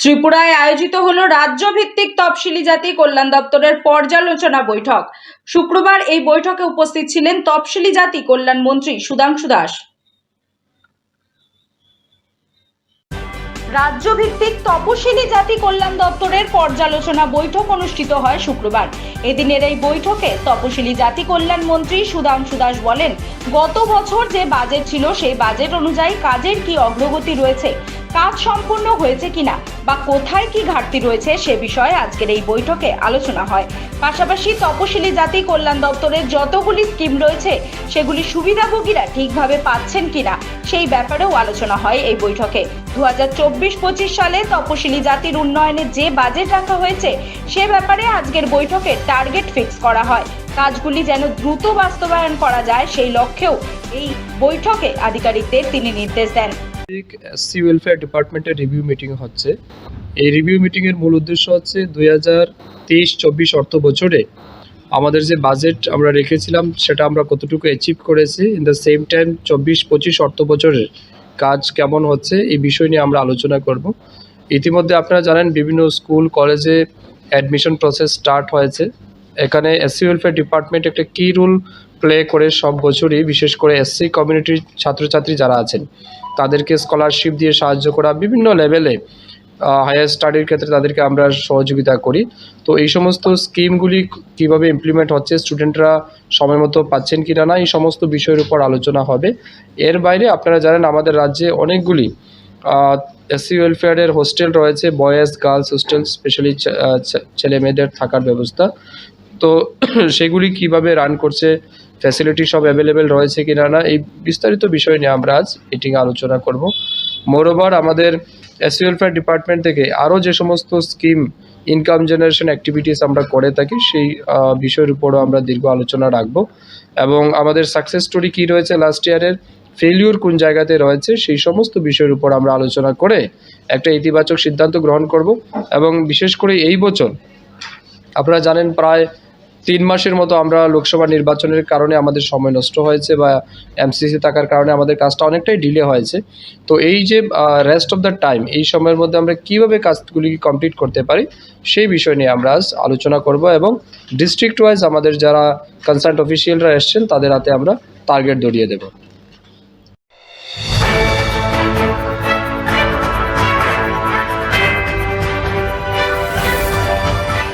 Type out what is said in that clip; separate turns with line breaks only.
ত্রিপুরায় আয়োজিত হলো রাজ্যভিত্তিক তফসিলি জাতি কল্যাণ দপ্তরের পর্যালোচনা বৈঠক। শুক্রবার এই বৈঠকে উপস্থিত ছিলেন তফসিলি জাতি কল্যাণ মন্ত্রী সুধাংশু দাস। রাজ্যভিত্তিক তপশিলি জাতি কল্যাণ দপ্তরের পর্যালোচনা বৈঠক অনুষ্ঠিত হয় শুক্রবার। এদিনের এই বৈঠকে তপশিলি জাতি কল্যাণ মন্ত্রী সুধাংশু দাস বলেন, গত বছর যে বাজেট ছিল সেই বাজেট অনুযায়ী কাজের কি অগ্রগতি রয়েছে, কাজ সম্পূর্ণ হয়েছে কিনা বা কোথায় কি ঘাটতি রয়েছে সে বিষয়ে আজকের এই বৈঠকে আলোচনা হয়। পাশাপাশি তপশিলি জাতি কল্যাণ দপ্তরের যতগুলি স্কিম রয়েছে, সেগুলি সুবিধাভোগীরা ঠিকভাবে পাচ্ছেন কিনা সেই ব্যাপারেও আলোচনা হয় এই বৈঠকে। দু হাজার চব্বিশ চব্বিশ পঁচিশ সালে তপশিলি জাতির উন্নয়নে যে বাজেট রাখা হয়েছে, সে ব্যাপারে আজকের বৈঠকে টার্গেট ফিক্স করা হয়। কাজগুলি যেন দ্রুত বাস্তবায়ন করা যায়, সেই লক্ষ্যেও এই বৈঠকে আধিকারিকদের তিনি নির্দেশ দেন।
এসসি ওয়েলফেয়ার ডিপার্টমেন্টের রিভিউ মিটিং হচ্ছে। এই রিভিউ মিটিংয়ের মূল উদ্দেশ্য হচ্ছে দুই হাজার তেইশ চব্বিশ অর্থ বছরে আমাদের যে বাজেট আমরা রেখেছিলাম, সেটা আমরা কতটুকু অ্যাচিভ করেছি। ইন দ্য সেম টাইম চব্বিশ পঁচিশ অর্থ বছরের কাজ কেমন হচ্ছে এই বিষয় নিয়ে আমরা আলোচনা করব। ইতিমধ্যে আপনারা জানেন বিভিন্ন স্কুল, কলেজে অ্যাডমিশন প্রসেস স্টার্ট হয়েছে। এখানে এসসি ওয়েলফেয়ার ডিপার্টমেন্ট একটা কী রোল প্লে করে সব বছরই, বিশেষ করে এসসি কমিউনিটির ছাত্রছাত্রী যারা আছেন, তাদেরকে স্কলারশিপ দিয়ে সাহায্য করা বিভিন্ন লেভেলে হায়ার স্টাডির ক্ষেত্রে তাদেরকে আমরা সহযোগিতা করি। তো এই সমস্ত স্কিমগুলি কীভাবে ইমপ্লিমেন্ট হচ্ছে স্টুডেন্টরা সময় মতো পাচ্ছেন কি না, এই সমস্ত বিষয়ের উপর আলোচনা হবে। এর বাইরে আপনারা জানেন, আমাদের রাজ্যে অনেকগুলি এসসি ওয়েলফেয়ারের হোস্টেল রয়েছে বয়েজ গার্লস হোস্টেল স্পেশালি ছেলে মেয়েদের থাকার ব্যবস্থা। তো সেগুলি কীভাবে রান করছে ফ্যাসিলিটি সব অ্যাভেলেবেল রয়েছে কি না, এই বিস্তারিত বিষয় নিয়ে আমরা আজ মিটিংয়ে আলোচনা করব। মোরওভার আমাদের এসি ওয়েলফেয়ার ডিপার্টমেন্ট থেকে আরও যে সমস্ত স্কিম ইনকাম জেনারেশন অ্যাক্টিভিটিস আমরা করে থাকি, সেই বিষয়ের উপরও আমরা দীর্ঘ আলোচনা রাখব। এবং আমাদের সাকসেস স্টোরি কী রয়েছে লাস্ট ইয়ারের ফেলিউর কোন জায়গাতে রয়েছে, সেই সমস্ত বিষয়ের উপর আমরা আলোচনা করে একটা ইতিবাচক সিদ্ধান্ত গ্রহণ করব। এবং বিশেষ করে এই বছর, আপনারা জানেন প্রায় তিন মাসের মতো আমরা লোকসভা নির্বাচনের কারণে আমাদের সময় নষ্ট হয়েছে বা এমসিসি থাকার কারণে আমাদের কাজটা অনেকটাই ডিলে হয়েছে। তো এই যে রেস্ট অফ দ্য টাইম এই সময়ের মধ্যে আমরা কীভাবে কাজগুলি কমপ্লিট করতে পারি, সেই বিষয় নিয়ে আমরা আজ আলোচনা করব এবং ডিস্ট্রিক্ট ওয়াইজ আমাদের যারা কনসার্ট অফিসিয়ালরা এসছেন, তাদের হাতে আমরা টার্গেট ধরিয়ে দেবো।